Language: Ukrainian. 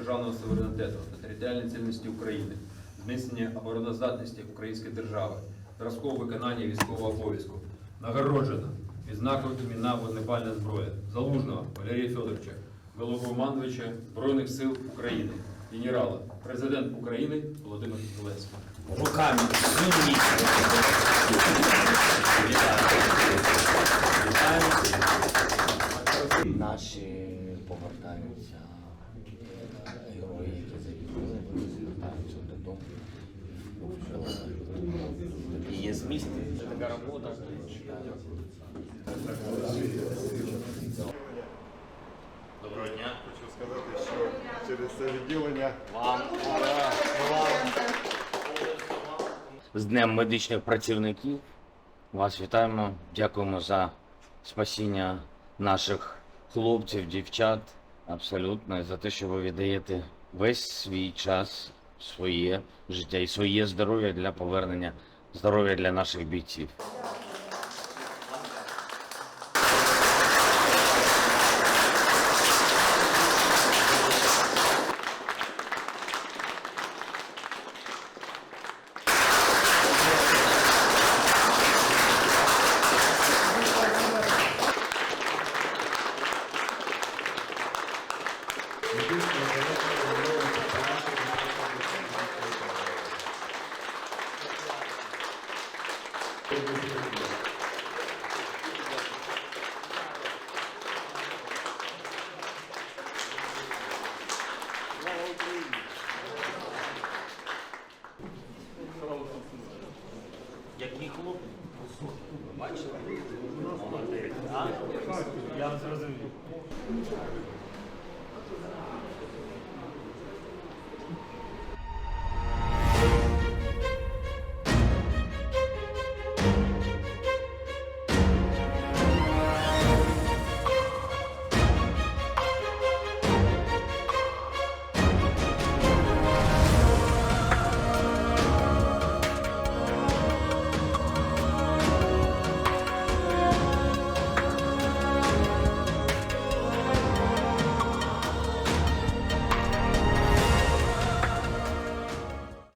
державного суверенітету та територіальної цілісності України, зміцнення обороноздатності української держави, зразкового виконання військового обов'язку. Нагороджено відзнакою імена вогнепальна зброя Залужного Валерія Федоровича, Головкомандувача Збройних сил України, генерала, президент України Володимир Зеленський. Руками. Наші повертаються І це така робота. Доброго дня. Хочу сказати, що через це відділення Вам! З Днем медичних працівників. Вас вітаємо. Дякуємо за спасіння наших хлопців, дівчат. Абсолютно, і за те, що ви віддаєте весь свій час, своє життя і своє здоров'я для повернення здоров'я для наших бійців. Який хлопець? Бачили? Молодець. А? Я зрозумів.